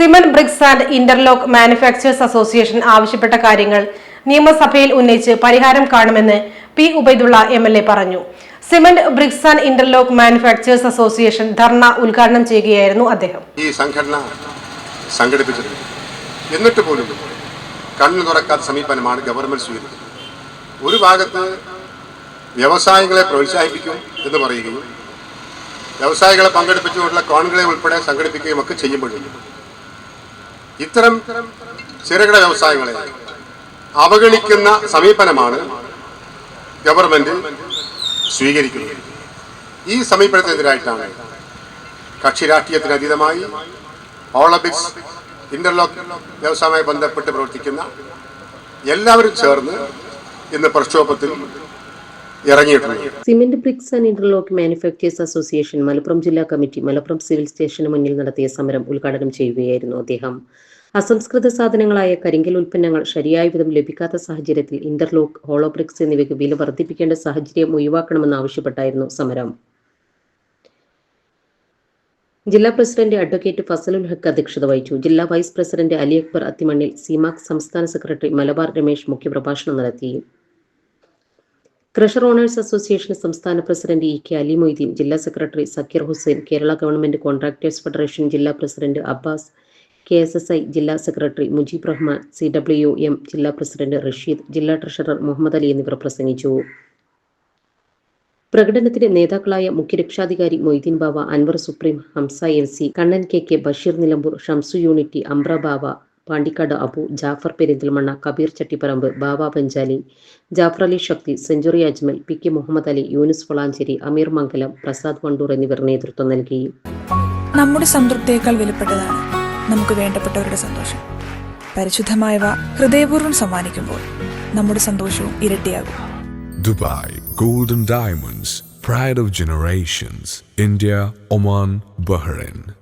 Cement bricks and interlock manufacturers association ആവശ്യപ്പെട്ട കാര്യങ്ങൾ നിയമസഭയിൽ ഉന്നയിച്ച് പരിഹാരം കാണുമെന്ന് P Ubaidulla M L A പറഞ്ഞു. Cement bricks and interlock manufacturers association dharna ഉദ്ഘാടനം ചെയ്യുകയായിരുന്നു അദ്ദേഹം. ഈ സംഘടന സംഘടിപ്പിച്ചത്. എന്നിട്ട് പോലും കണ്ണു തുറക്കാത്ത സമീപനമാണ് ഗവൺമെന്റ് സ്വീകരിച്ചത്. ഒരു ഭാഗത്ത് വ്യവസായങ്ങളെ പ്രോത്സാഹിപ്പിക്കും എന്ന് പറയുകയും വ്യവസായികളെ പങ്കെടുപ്പിച്ചുകൊണ്ടുള്ള കോൺഗ്രസ് ഉൾപ്പെടെ സംഘടിപ്പിക്കുകയും ഒക്കെ ചെയ്യുമ്പോഴും ഇത്തരം ചെറുകിട വ്യവസായങ്ങളെ അവഗണിക്കുന്ന സമീപനമാണ് ഗവൺമെന്റ് സ്വീകരിക്കുന്നത്. ഈ സമീപനത്തിനെതിരായിട്ടാണ് കക്ഷി രാഷ്ട്രീയത്തിന് അതീതമായി ഒളിമ്പിക്സ് ഇന്റർലോക്ക് വ്യവസായവുമായി ബന്ധപ്പെട്ട് പ്രവർത്തിക്കുന്ന എല്ലാവരും ചേർന്ന് ഇന്ന് പ്രക്ഷോഭത്തിൽ cement bricks and interlock manufacturers association Malappuram ജില്ലാ കമ്മിറ്റി മലപ്പുറം സിവിൽ സ്റ്റേഷന് മുന്നിൽ നടത്തിയ സമരം ഉദ്ഘാടനം ചെയ്യുകയായിരുന്നു അദ്ദേഹം. അസംസ്കൃത സാധനങ്ങളായ കരിങ്കൽ ഉൽപ്പന്നങ്ങൾ ശരിയായ വിധം ലഭിക്കാത്ത സാഹചര്യത്തിൽ ഇന്റർലോക്ക് ഹോളോബ്രിക്സ് എന്നിവയ്ക്ക് വില വർദ്ധിപ്പിക്കേണ്ട സാഹചര്യം ഒഴിവാക്കണമെന്ന് ആവശ്യപ്പെട്ടായിരുന്നു സമരം. ജില്ലാ പ്രസിഡന്റ് അഡ്വക്കേറ്റ് ഫസലുൽ ഹക്ക് അധ്യക്ഷത വഹിച്ചു. ജില്ലാ വൈസ് പ്രസിഡന്റ് അലി അക്ബർ അത്തിമണ്ണിൽ സിമാക് സംസ്ഥാന സെക്രട്ടറി മലബാർ രമേശ് മുഖ്യപ്രഭാഷണം നടത്തി. ക്രഷർ ഓണേഴ്സ് അസോസിയേഷൻ സംസ്ഥാന president E K Ali Moideen ജില്ലാ secretary Zakir Hussain Kerala government contractors federation ജില്ലാ president Abbas K S S I ജില്ലാ secretary Mujeeb Rahman C W M ജില്ലാ പ്രസിഡന്റ് റഷീദ് ജില്ലാ treasurer Muhammad Ali എന്നിവർ പ്രസംഗിച്ചു. പ്രകടനത്തിന് നേതാക്കളായ മുഖ്യരക്ഷാധികാരി Moideen Bava Anwar supreme Hamsa N C Kannan K K Basheer Nilambur Shamsu unity അംബ്ര Bava Pandikkad Abu Jafar Perinthalmanna Kabeer Chattiparamba Baba Panchali Jafar Ali Shakti century Ajmal P K Muhammad Ali Younis Valanchery Ameer Mangalam Prasad Wandoor എന്നിവർ നേതൃത്വം നൽകി നമ്മുടെ സംതൃപ്തിയേക്കാൾ വിലപ്പെട്ടതാണ് നമുക്ക് വേണ്ടപ്പെട്ടവരുടെ സന്തോഷം. പരിശുദ്ധമായവ ഹൃദയപൂർവം സമ്മാനിക്കുമ്പോൾ നമ്മുടെ സന്തോഷവും ഇരട്ടിയാകും. Dubai golden diamonds pride of generations India Oman Bahrain.